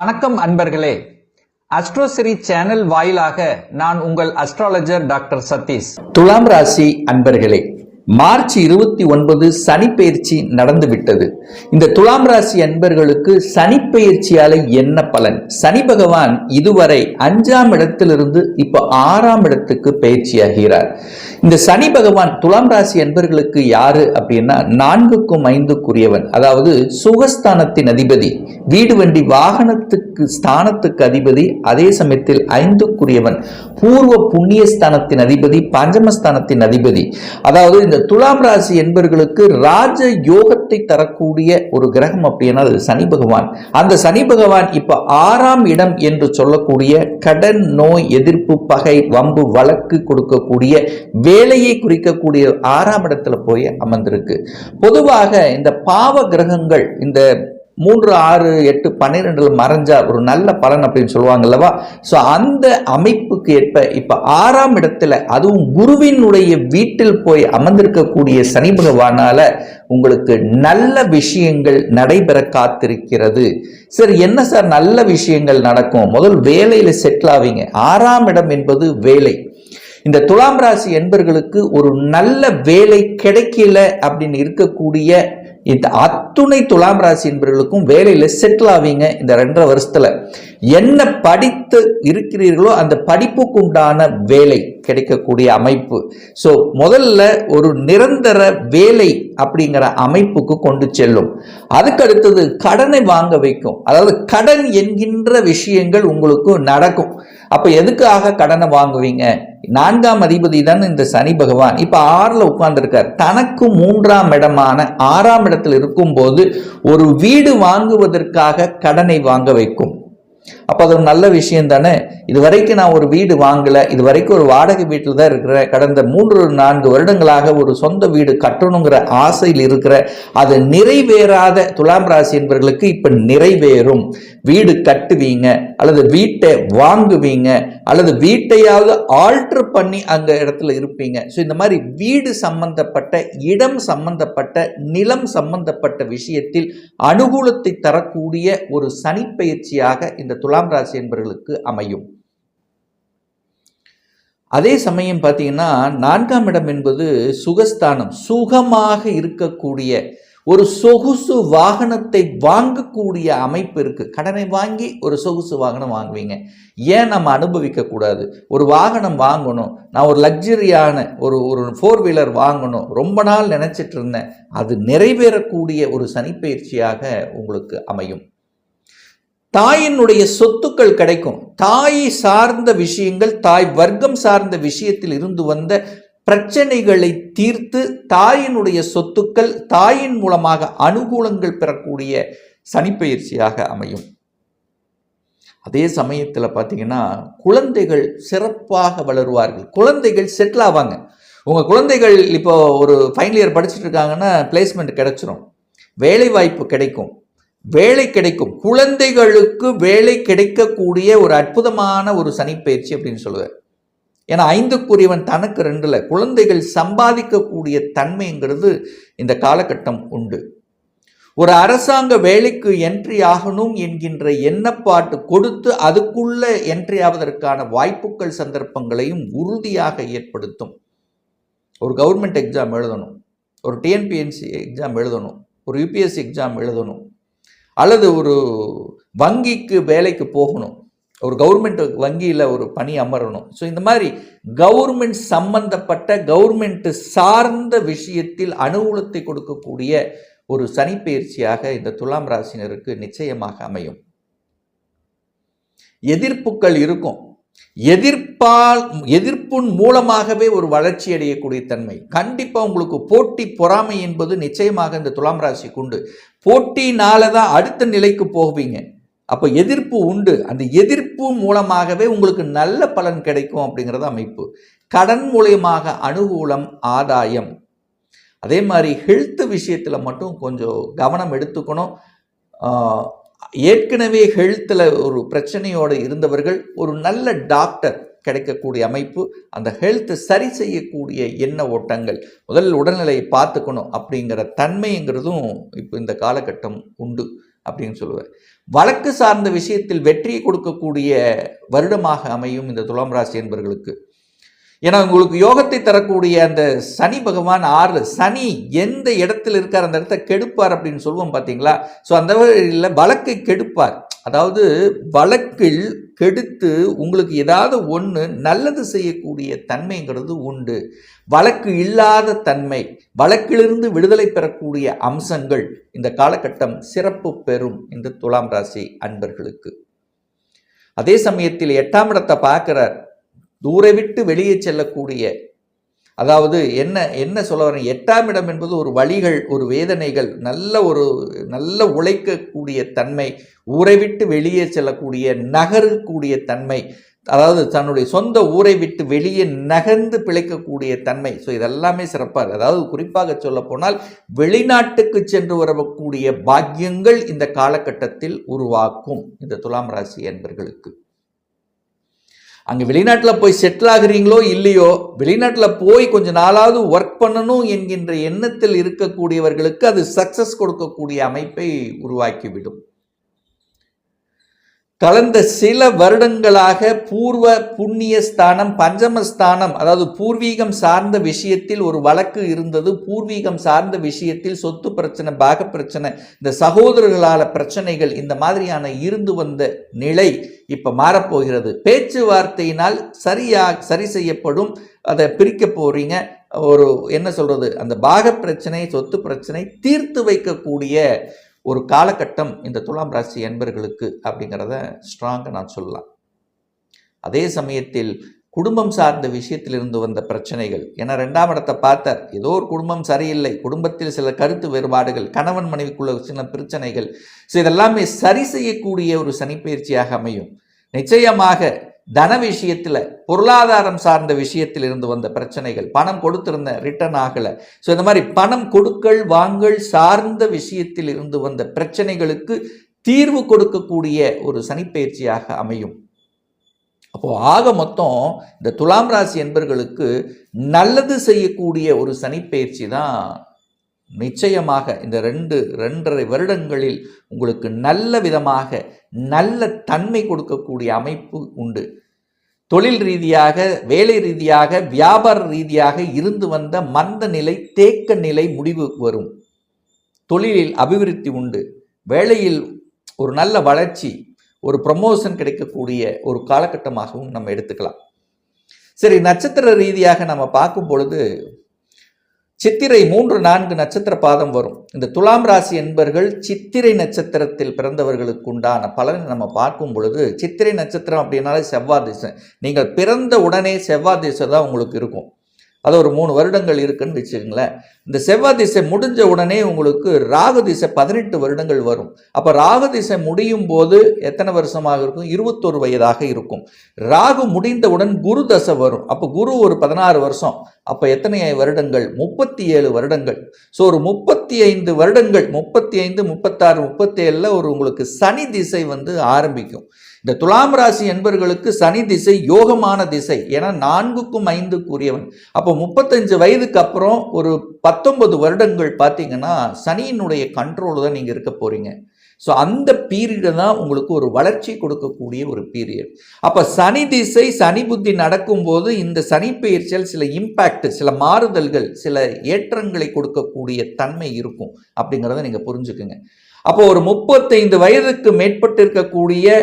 வணக்கம் அன்பர்களே. அஸ்ட்ரோசிரி சேனல் வாயிலாக நான் உங்கள் அஸ்ட்ராலஜர் டாக்டர் சதீஷ். துலாம் ராசி அன்பர்களே மார்ச் இருபத்தி ஒன்பது சனிப்பெயர்ச்சி நடந்துவிட்டது. இந்த துலாம் ராசி அன்பர்களுக்கு சனிப்பெயர்ச்சியால என்ன பலன்? சனி பகவான் இதுவரை அஞ்சாம் இடத்திலிருந்து இப்போ ஆறாம் இடத்துக்கு பயிற்சியாகிறார். இந்த சனி பகவான் துலாம் ராசி அன்பர்களுக்கு யாரு அப்படின்னா நான்குக்கும் ஐந்துக்குரியவன் அதாவது சுகஸ்தானத்தின் அதிபதி வீடு வண்டி வாகனத்துக்கு ஸ்தானத்துக்கு அதிபதி அதே சமயத்தில் ஐந்துக்குரியவன் பூர்வ புண்ணியஸ்தானத்தின் அதிபதி பஞ்சமஸ்தானத்தின் அதிபதி. அதாவது இந்த துலாம் ராசி என்பவர்களுக்கு ராஜ யோகத்தை தரக்கூடிய ஒரு கிரகம் அப்படின்னா அது சனி பகவான். அந்த சனி பகவான் இப்ப ஆறாம் இடம் என்று சொல்லக்கூடிய கடன் நோய் எதிர்ப்பு பகை வம்பு வழக்கு கொடுக்கக்கூடிய வேலையை குறிக்கக்கூடிய ஆறாம் இடத்துல போய் அமர்ந்திருக்கு. பொதுவாக இந்த பாவ கிரகங்கள் இந்த மூன்று ஆறு எட்டு பன்னிரெண்டில் மறைஞ்சா ஒரு நல்ல பலன் அப்படின்னு சொல்லுவாங்க அல்லவா? ஸோ அந்த அமைப்புக்கு ஏற்ப இப்போ ஆறாம் இடத்துல அதுவும் குருவினுடைய வீட்டில் போய் அமர்ந்திருக்கக்கூடிய சனி பகவானால் உங்களுக்கு நல்ல விஷயங்கள் நடைபெற காத்திருக்கிறது. சரி என்ன சார் நல்ல விஷயங்கள் நடக்கும்? முதல் வேலையில் செட்டில் ஆவீங்க. ஆறாம் இடம் என்பது வேலை. இந்த துலாம் ராசி என்பர்களுக்கு ஒரு நல்ல வேலை கிடைக்கல அப்படின்னு இருக்கக்கூடிய இந்த அத்துணை துலாம் ராசி என்பவர்களுக்கும் வேலையில் செட்டில் ஆவீங்க இந்த ரெண்டரை வருஷத்தில். என்ன படித்து இருக்கிறீர்களோ அந்த படிப்புக்கு உண்டான வேலை கிடைக்கக்கூடிய அமைப்பு. ஸோ முதல்ல ஒரு நிரந்தர வேலை அப்படிங்கிற அமைப்புக்கு கொண்டு செல்லும். அதுக்கு அடுத்தது கடனை வாங்க வைக்கும். அதாவது கடன் என்கின்ற விஷயங்கள் உங்களுக்கு நடக்கும். அப்ப எதுக்காக கடனை வாங்குவீங்க? நான்காம் அதிபதி தான் இந்த சனி பகவான். இப்ப ஆறுல உட்கார்ந்துருக்கார். தனக்கு மூன்றாம் இடமான ஆறாம் இடத்தில் இருக்கும்போது ஒரு வீடு வாங்குவதற்காக கடனை வாங்க வைக்கும். அப்போ அது ஒரு நல்ல விஷயம் தானே? இது வரைக்கும் நான் ஒரு வீடு வாங்கலை. இது வரைக்கும் ஒரு வாடகை வீட்டில் தான் இருக்கிறேன். கடந்த மூன்று நான்கு வருடங்களாக ஒரு சொந்த வீடு கட்டணுங்கிற ஆசையில் இருக்கிற அது நிறைவேறாத துலாம் ராசி என்பவர்களுக்கு இப்போ நிறைவேறும். வீடு கட்டுவீங்க அல்லது வீட்டை வாங்குவீங்க அல்லது வீட்டையாவது ஆல்ட்ரு பண்ணி அந்த இடத்துல இருப்பீங்க. ஸோ இந்த மாதிரி வீடு சம்பந்தப்பட்ட இடம் சம்பந்தப்பட்ட நிலம் சம்பந்தப்பட்ட விஷயத்தில் அனுகூலத்தை தரக்கூடிய ஒரு சனிப்பயிற்சியாக இந்த துலாம் ராசி என்பவர்களுக்கு அமையும். அதே சமயம் பார்த்தீங்கன்னா நான்காம் இடம் என்பது சுகஸ்தானம். சுகமாக இருக்கக்கூடிய ஒரு சொகுசு வாகனத்தை வாங்கக்கூடிய அமைப்பு இருக்குது கடனை வாங்கி ஒரு சொகுசு வாகனம் வாங்குவீங்க. ஏன் நம்ம அனுபவிக்க கூடாது? ஒரு வாகனம் வாங்கணும். நான் ஒரு லக்ஸரியான ஒரு ஒரு ஃபோர் வீலர் வாங்கணும். ரொம்ப நாள் நினைச்சிட்டு இருந்தேன். அது நிறைவேறக்கூடிய ஒரு சனிப்பயிற்சியாக உங்களுக்கு அமையும். தாயினுடைய சொத்துக்கள் கிடைக்கும். தாய் சார்ந்த விஷயங்கள் தாய் வர்க்கம் சார்ந்த விஷயத்தில் இருந்து வந்த பிரச்சனைகளை தீர்த்து தாயினுடைய சொத்துக்கள் தாயின் மூலமாக அனுகூலங்கள் பெறக்கூடிய சனிப்பயிற்சியாக அமையும். அதே சமயத்தில் பார்த்தீங்கன்னா குழந்தைகள் சிறப்பாக வளருவார்கள். குழந்தைகள் செட்டில் ஆவாங்க. உங்கள் குழந்தைகள் இப்போ ஒரு ஃபைனல் இயர் படிச்சுட்டு இருக்காங்கன்னா பிளேஸ்மெண்ட் கிடைச்சிரும். வேலைவாய்ப்பு கிடைக்கும். வேலை கிடைக்கும். குழந்தைகளுக்கு வேலை கிடைக்கக்கூடிய ஒரு அற்புதமான ஒரு சனிப்பயிற்சி அப்படின்னு சொல்லுவார். ஏன்னா ஐந்துக்குரியவன் தனக்கு ரெண்டுல. குழந்தைகள் சம்பாதிக்கக்கூடிய தன்மைங்கிறது இந்த காலகட்டம் உண்டு. ஒரு அரசாங்க வேலைக்கு என்ட்ரி ஆகணும் என்கின்ற எண்ணப்பாட்டு கொடுத்து அதுக்குள்ள என்ட்ரி ஆவதற்கான வாய்ப்புகள் சந்தர்ப்பங்களையும் உறுதியாக ஏற்படுத்தும். ஒரு கவர்மெண்ட் எக்ஸாம் எழுதணும். ஒரு டிஎன்பிஎன்சி எக்ஸாம் எழுதணும். ஒரு யூபிஎஸ்சி எக்ஸாம் எழுதணும். அல்லது ஒரு வங்கிக்கு வேலைக்கு போகணும். ஒரு கவர்மெண்ட் வங்கியில் ஒரு பணி அமரணும். ஸோ இந்த மாதிரி கவர்மெண்ட் சம்பந்தப்பட்ட கவர்மெண்ட் சார்ந்த விஷயத்தில் அனுகூலத்தை கொடுக்கக்கூடிய ஒரு சனிப்பயிற்சியாக இந்த துலாம் ராசினருக்கு நிச்சயமாக அமையும். எதிர்ப்புகள் இருக்கும். எதிர்ப்பால் எதிர்ப்பின் மூலமாகவே ஒரு வளர்ச்சி அடையக்கூடிய தன்மை. கண்டிப்பாக உங்களுக்கு போட்டி பொறாமை என்பது நிச்சயமாக இந்த துலாம் ராசிக்கு உண்டு. போட்டினால தான் அடுத்த நிலைக்கு போவீங்க. அப்போ எதிர்ப்பு உண்டு. அந்த எதிர்ப்பு மூலமாகவே உங்களுக்கு நல்ல பலன் கிடைக்கும் அப்படிங்கிறது அமைப்பு. கடன் மூலியமாக அனுகூலம் ஆதாயம். அதே மாதிரி ஹெல்த் விஷயத்தில் மட்டும் கொஞ்சம் கவனம் எடுத்துக்கணும். ஏற்கனவே ஹெல்த்தில் ஒரு பிரச்சனையோடு இருந்தவர்கள் ஒரு நல்ல டாக்டர் கிடைக்கக்கூடிய அமைப்பு அந்த ஹெல்த் சரி செய்யக்கூடிய எண்ண ஓட்டங்கள் முதல் உடல்நிலையை பார்த்துக்கணும் அப்படிங்கிற தன்மைங்கிறதும் இப்போ இந்த காலகட்டம் உண்டு அப்படின்னு சொல்லுவேன் வழக்கு சார்ந்த விஷயத்தில் வெற்றியை கொடுக்கக்கூடிய வருடமாக அமையும் இந்த துலாம் ராசி என்பர்களுக்கு. ஏன்னா உங்களுக்கு யோகத்தை தரக்கூடிய அந்த சனி பகவான் ஆறு சனி எந்த இடத்துல இருக்கார் அந்த இடத்த கெடுப்பார் அப்படின்னு சொல்லுவோம் பார்த்தீங்களா? ஸோ அந்த வகையில் வழக்கை கெடுப்பார். அதாவது வழக்கில் கெடுத்து உங்களுக்கு ஏதாவது ஒன்று நல்லது செய்யக்கூடிய தன்மைங்கிறது உண்டு. வழக்கு இல்லாத தன்மை வழக்கிலிருந்து விடுதலை பெறக்கூடிய அம்சங்கள் இந்த காலகட்டம் சிறப்பு பெறும் இந்த துலாம் ராசி அன்பர்களுக்கு. அதே சமயத்தில் எட்டாம் இடத்தை பார்க்கிறார். தூரை விட்டு வெளியே செல்லக்கூடிய அதாவது என்ன என்ன சொல்ல வரேன்? எட்டாம் இடம் என்பது ஒரு வழிகள் ஒரு வேதனைகள் நல்ல ஒரு நல்ல உழைக்கக்கூடிய தன்மை ஊரை விட்டு வெளியே செல்லக்கூடிய நகரக்கூடிய தன்மை அதாவது தன்னுடைய சொந்த ஊரை விட்டு வெளியே நகர்ந்து பிழைக்கக்கூடிய தன்மை. ஸோ இதெல்லாமே சிறப்பாக அதாவது குறிப்பாக சொல்ல போனால் வெளிநாட்டுக்கு சென்று வரக்கூடிய பாக்கியங்கள் இந்த காலகட்டத்தில் உருவாக்கும். இந்த துலாம் ராசி என்பர்களுக்கு அங்கே வெளிநாட்டில் போய் செட்டில் ஆகுறீங்களோ இல்லையோ வெளிநாட்டில் போய் கொஞ்ச நாளாவது ஒர்க் பண்ணணும் என்கின்ற எண்ணத்தில் இருக்கக்கூடியவர்களுக்கு அது சக்ஸஸ் கொடுக்கக்கூடிய அமைப்பை உருவாக்கிவிடும். கலந்த சில வருடங்களாக பூர்வ புண்ணிய ஸ்தானம் பஞ்சமஸ்தானம் அதாவது பூர்வீகம் சார்ந்த விஷயத்தில் ஒரு வழக்கு இருந்தது. பூர்வீகம் சார்ந்த விஷயத்தில் சொத்து பிரச்சனை பாக பிரச்சனை இந்த சகோதரர்களால பிரச்சனைகள் இந்த மாதிரியான இருந்து வந்த நிலை இப்போ மாறப்போகிறது. பேச்சுவார்த்தையினால் சரியா சரி செய்யப்படும். அதை பிரிக்க போறீங்க. ஒரு என்ன சொல்றது? அந்த பாக பிரச்சனை சொத்து பிரச்சனை தீர்த்து வைக்கக்கூடிய ஒரு காலகட்டம் இந்த துலாம் ராசி என்பர்களுக்கு அப்படிங்கிறத ஸ்ட்ராங்காக நான் சொல்லலாம். அதே சமயத்தில் குடும்பம் சார்ந்த விஷயத்தில் இருந்து வந்த பிரச்சனைகள். ஏன்னா ரெண்டாம் இடத்தை பார்த்தார். ஏதோ ஒரு குடும்பம் சரியில்லை. குடும்பத்தில் சில கருத்து வேறுபாடுகள் கணவன் மனைவிக்குள்ள சின்ன பிரச்சனைகள். ஸோ இதெல்லாமே சரி செய்யக்கூடிய ஒரு சனிப்பயிற்சியாக அமையும். நிச்சயமாக தன விஷயத்தில் பொருளாதாரம் சார்ந்த விஷயத்தில் இருந்து வந்த பிரச்சனைகள் பணம் கொடுத்திருந்த ரிட்டர்ன் ஆகலை. ஸோ இந்த மாதிரி பணம் கொடுக்கல் வாங்கல் சார்ந்த விஷயத்தில் இருந்து வந்த பிரச்சனைகளுக்கு தீர்வு கொடுக்கக்கூடிய ஒரு சனிப்பயிற்சியாக அமையும். அப்போ ஆக மொத்தம் இந்த துலாம் ராசி என்பர்களுக்கு நல்லது செய்யக்கூடிய ஒரு சனிப்பயிற்சி தான் நிச்சயமாக இந்த ரெண்டு ரெண்டரை வருடங்களில் உங்களுக்கு நல்ல விதமாக நல்ல தன்மை கொடுக்கக்கூடிய அமைப்பு உண்டு. தொழில் ரீதியாக வேலை ரீதியாக வியாபார ரீதியாக இருந்து வந்த மந்த நிலை தேக்க நிலை முடிவு வரும். தொழிலில் அபிவிருத்தி உண்டு. வேலையில் ஒரு நல்ல வளர்ச்சி ஒரு ப்ரமோஷன் கிடைக்கக்கூடிய ஒரு காலகட்டமாகவும் நம்ம எடுத்துக்கலாம். சரி நட்சத்திர ரீதியாக நம்ம பார்க்கும் பொழுது சித்திரை மூன்று நான்கு நட்சத்திர பாதம் வரும். இந்த துலாம் ராசி என்பர்கள் சித்திரை நட்சத்திரத்தில் பிறந்தவர்களுக்கு உண்டான பலனை நம்ம பார்க்கும் பொழுது சித்திரை நட்சத்திரம் அப்படின்னாலே செவ்வாய் திசை. நீங்கள் பிறந்த உடனே செவ்வாய் திசை தான் உங்களுக்கு இருக்கும். அது ஒரு மூணு வருடங்கள் இருக்குன்னு வச்சுக்கோங்களேன். இந்த செவ்வாய் திசை முடிஞ்ச உடனே உங்களுக்கு ராகு திசை பதினெட்டு வருடங்கள் வரும். அப்போ ராகு திசை முடியும் போது எத்தனை வருஷமாக இருக்கும்? இருபத்தொரு வயதாக இருக்கும். ராகு முடிந்தவுடன் குரு தசை வரும். அப்போ குரு ஒரு பதினாறு வருஷம். அப்போ எத்தனை வருடங்கள்? முப்பத்தி ஏழு வருடங்கள். ஸோ ஒரு முப்பத்தி ஐந்து வருடங்கள் முப்பத்தி ஐந்து முப்பத்தாறு முப்பத்தி ஏழில் ஒரு உங்களுக்கு சனி திசை வந்து ஆரம்பிக்கும். இந்த துலாம் ராசி என்பவர்களுக்கு சனி திசை யோகமான திசை. ஏன்னா நான்குக்கும் ஐந்துக்குரியவன். அப்போ முப்பத்தஞ்சு வயதுக்கு அப்புறம் ஒரு பத்தொன்பது வருடங்கள் பார்த்தீங்கன்னா சனியினுடைய கண்ட்ரோல் தான் நீங்கள் இருக்க போறீங்க. ஸோ அந்த பீரியடு தான் உங்களுக்கு ஒரு வளர்ச்சி கொடுக்கக்கூடிய ஒரு பீரியட் அப்போ சனி திசை சனி புத்தி நடக்கும்போது இந்த சனி பயிற்சியில் சில இம்பேக்ட் சில மாறுதல்கள் சில ஏற்றங்களை கொடுக்கக்கூடிய தன்மை இருக்கும். அப்படிங்கிறத நீங்கள் புரிஞ்சுக்குங்க. அப்போ ஒரு முப்பத்தைந்து வயதுக்கு மேற்பட்டு இருக்கக்கூடிய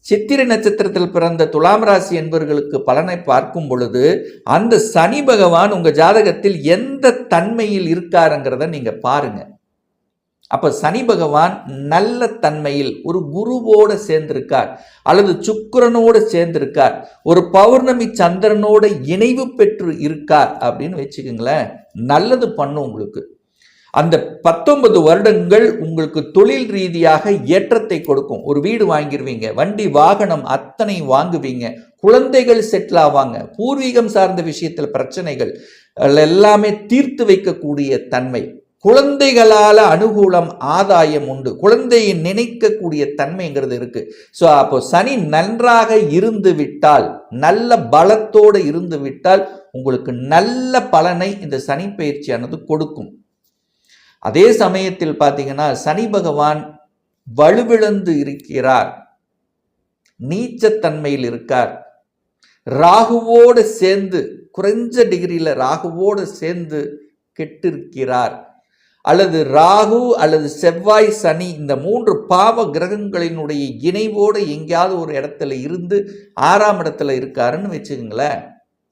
சித்திரை நட்சத்திரத்தில் பிறந்த துலாம் ராசி என்பவர்களுக்கு பலனை பார்க்கும் பொழுது அந்த சனி பகவான் உங்கள் ஜாதகத்தில் எந்த தன்மையில் இருக்காருங்கிறத நீங்கள் பாருங்கள் அப்போ சனி பகவான் நல்ல தன்மையில் ஒரு குருவோடு சேர்ந்திருக்கார் அல்லது சுக்கரனோடு சேர்ந்திருக்கார் ஒரு பௌர்ணமி சந்திரனோட இணைவு பெற்று இருக்கார் அப்படின்னு வச்சுக்கோங்களேன் நல்லது பண்ணும் உங்களுக்கு. அந்த பத்தொன்பது வருடங்கள் உங்களுக்கு தொழில் ரீதியாக ஏற்றத்தை கொடுக்கும். ஒரு வீடு வாங்கிடுவீங்க வண்டி வாகனம் அத்தனை வாங்குவீங்க. குழந்தைகள் செட்டில் ஆவாங்க. பூர்வீகம் சார்ந்த விஷயத்தில் பிரச்சனைகள் எல்லாமே தீர்த்து வைக்கக்கூடிய தன்மை. குழந்தைகளால் அனுகூலம் ஆதாயம் உண்டு. குழந்தையை நினைக்கக்கூடிய தன்மைங்கிறது இருக்கு. ஸோ அப்போ சனி நன்றாக இருந்து விட்டால் நல்ல பலத்தோடு இருந்து விட்டால் உங்களுக்கு நல்ல பலனை இந்த சனி பயிற்சியானது கொடுக்கும். அதே சமயத்தில் பார்த்தீங்கன்னா சனி பகவான் வலுவிழந்து இருக்கிறார். நீச்சத்தன்மையில் இருக்கார். ராகுவோடு சேர்ந்து குறைஞ்ச டிகிரியில் ராகுவோடு சேர்ந்து கெட்டிருக்கிறார். அல்லது ராகு அல்லது செவ்வாய் சனி இந்த மூன்று பாவ கிரகங்களினுடைய இணைவோடு எங்கேயாவது ஒரு இடத்துல இருந்து ஆறாம் இடத்துல இருக்காருன்னு வச்சுக்கோங்களேன்.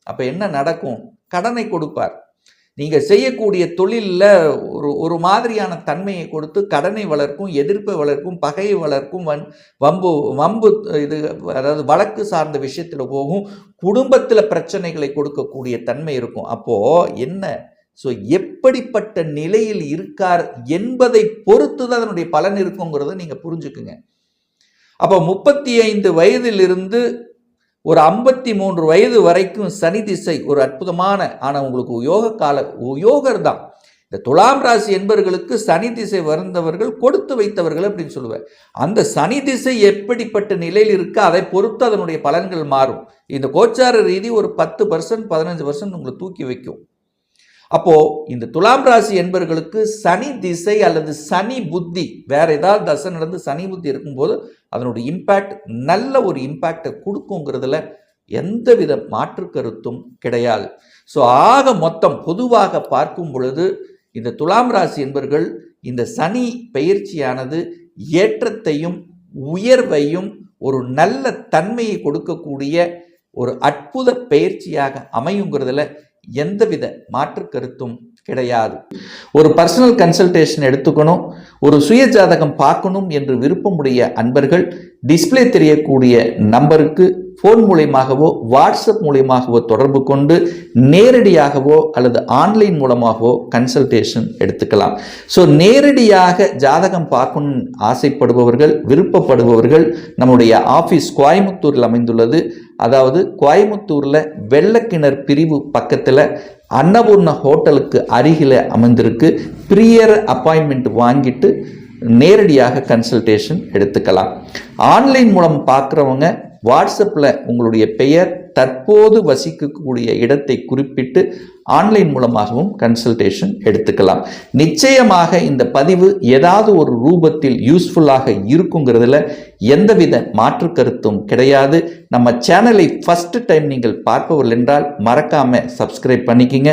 அப்போ என்ன நடக்கும்? கடனை கொடுப்பார். நீங்கள் செய்யக்கூடிய தொழிலில் ஒரு ஒரு மாதிரியான தன்மையை கொடுத்து கடனை வளர்க்கும் எதிர்ப்பை வளர்க்கும் பகையை வளர்க்கும் வன் வம்பு வம்பு இது அதாவது வழக்கு சார்ந்த விஷயத்தில் போகும் குடும்பத்தில் பிரச்சனைகளை கொடுக்கக்கூடிய தன்மை இருக்கும். அப்போது என்ன? ஸோ எப்படிப்பட்ட நிலையில் இருக்கார் என்பதை பொறுத்து தான் அதனுடைய பலன் இருக்குங்கிறத நீங்கள் புரிஞ்சுக்குங்க. அப்போ முப்பத்தி ஐந்து வயதிலிருந்து ஒரு ஐம்பத்தி மூன்று வயது வரைக்கும் சனி திசை ஒரு அற்புதமான ஆனால் உங்களுக்கு யோக கால யோகர் தான். இந்த துலாம் ராசி என்பவர்களுக்கு சனி திசை வந்தவர்கள் கொடுத்து வைத்தவர்கள் அப்படின்னு சொல்லுவேன் அந்த சனி திசை எப்படிப்பட்ட நிலையில் இருக்கோ அதை பொறுத்து அதனுடைய பலன்கள் மாறும். இந்த கோச்சார ரீதி ஒரு பத்து பர்சன்ட் பதினஞ்சு பர்சன்ட் உங்களை தூக்கி வைக்கும். அப்போது இந்த துலாம் ராசி என்பவர்களுக்கு சனி திசை அல்லது சனி புத்தி வேறு ஏதாவது தசை நடந்து சனி புத்தி இருக்கும்போது அதனுடைய இம்பேக்ட் நல்ல ஒரு இம்பேக்டை கொடுக்குங்கிறதுல எந்தவித மாற்று கருத்தும் கிடையாது. ஸோ ஆக மொத்தம் பொதுவாக பார்க்கும் பொழுது இந்த துலாம் ராசி என்பவர்கள் இந்த சனி பயிற்சியானது ஏற்றத்தையும் உயர்வையும் ஒரு நல்ல தன்மையை கொடுக்கக்கூடிய ஒரு அற்புத பயிற்சியாக அமையுங்கிறதுல எந்தவித மாற்று கருத்தும் கிடையாது. ஒரு பர்சனல் கன்சல்டேஷன் எடுத்துக்கணும் ஒரு சுய ஜாதகம் பார்க்கணும் என்று விருப்பமுடைய அன்பர்கள் டிஸ்ப்ளே தெரியக்கூடிய நம்பருக்கு ஃபோன் மூலியமாகவோ வாட்ஸ்அப் மூலியமாகவோ தொடர்பு கொண்டு நேரடியாகவோ அல்லது ஆன்லைன் மூலமாகவோ கன்சல்டேஷன் எடுத்துக்கலாம். ஸோ நேரடியாக ஜாதகம் பார்க்கணும்னு ஆசைப்படுபவர்கள் விருப்பப்படுபவர்கள் நம்முடைய ஆஃபீஸ் கோயமுத்தூரில் அமைந்துள்ளது. அதாவது கோயமுத்தூரில் வெள்ளக்கிணர் பிரிவு பக்கத்தில் அன்னபூர்ண ஹோட்டலுக்கு அருகில் அமைந்திருக்கு. ப்ரியர் அப்பாயின்மெண்ட் வாங்கிட்டு நேரடியாக கன்சல்டேஷன் எடுத்துக்கலாம். ஆன்லைன் மூலம் பார்க்குறவங்க வாட்ஸ்அப்பில் உங்களுடைய பெயர் தற்போது வசிக்கக்கூடிய இடத்தை குறிப்பிட்டு ஆன்லைன் மூலமாகவும் கன்சல்டேஷன் எடுத்துக்கலாம். நிச்சயமாக இந்த பதிவு ஏதாவது ஒரு ரூபத்தில் யூஸ்ஃபுல்லாக இருக்குங்கிறதுல எந்தவித மாற்று கருத்தும் கிடையாது. நம்ம சேனலை ஃபஸ்ட்டு டைம் நீங்கள் பார்ப்பவர்கள் என்றால் மறக்காமல் சப்ஸ்கிரைப் பண்ணிக்கிங்க.